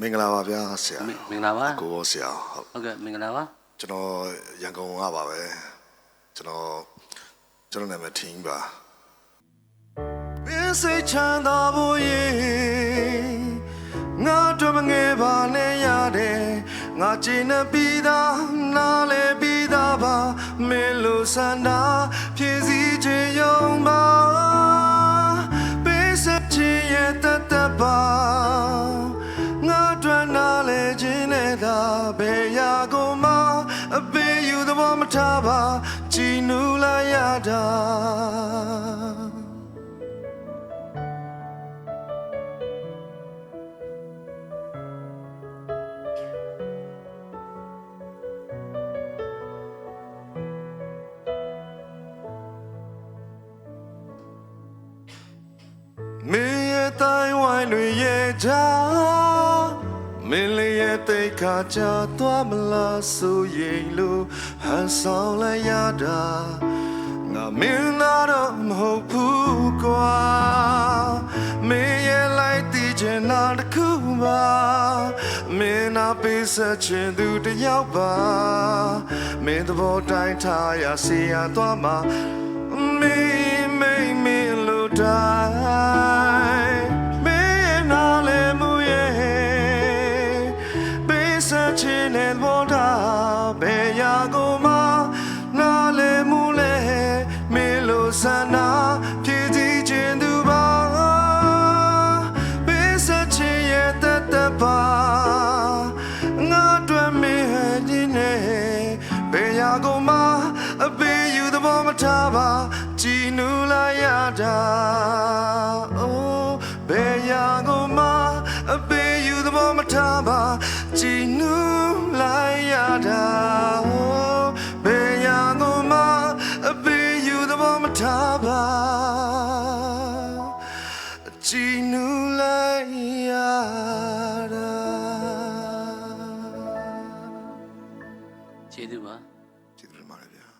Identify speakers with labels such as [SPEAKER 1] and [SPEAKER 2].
[SPEAKER 1] မင်္ဂလာပါဗျာဆရာ
[SPEAKER 2] မင်မင်္ဂလာပါ
[SPEAKER 1] ကိုရောဆရာဟုတ်
[SPEAKER 2] ဟုတ်ကဲ့မင်္ဂလာပါ
[SPEAKER 1] ကျွန်တော်ရန်ကုန်ကပါပဲကျွန်တော်ကျွန်တော်နာမည်ထင်းပါမင်းစိတ်ချမ်းသာဖို့ရေငါတို့မငယ်ပါနဲ့ရတယ်ငါကျင်နေပြီးသားနားလေပြီးသားပါမင်းလိုစန္ဒာဖြ ခြင်းနဲ့သာဘယ်ရာကိုမှအပေးယူသဘောမထားပါကြည်နူးလာရတာမင်းရဲ့တိုင်းဝိုင်းတွေရဲ့ချာ မင်းလေးရဲ့တိတ်ခါချာသွားမလားဆိုရင်လို့ဟန်ဆောင်လိုက်ရတာငါမင်းနာတော့မဟုတ်ဘူးကွာမင်းရဲ့လိုက်တည်ချင်တာတစ်ခုပါမင်းနာပေးဆက်ချင်သူတစ်ယောက်ပါမင်းသဘောတိုင်းထားရစီရသွားမှာ me me me lo dai be sa chin ne bo da be ya go ma na le mu le me lo sa na phi ji chin du ba be sa chin ye ta ta ba ငါတို့မေဟန်ဒီနေဘယ်ရာကိုမှအပေးယူသဘောမထားပါကြည်နူးလာရတာ ပေးယူသဘောမထားပါကြည်နူးလာရတာအိုးဘယ်ရာကိုမှအပေးယူသဘောမထားပါကြည်နူးလာရတာ
[SPEAKER 2] ကျေးဇူးပါ
[SPEAKER 1] ကျေးဇူးတင်ပါတယ်ဗျာ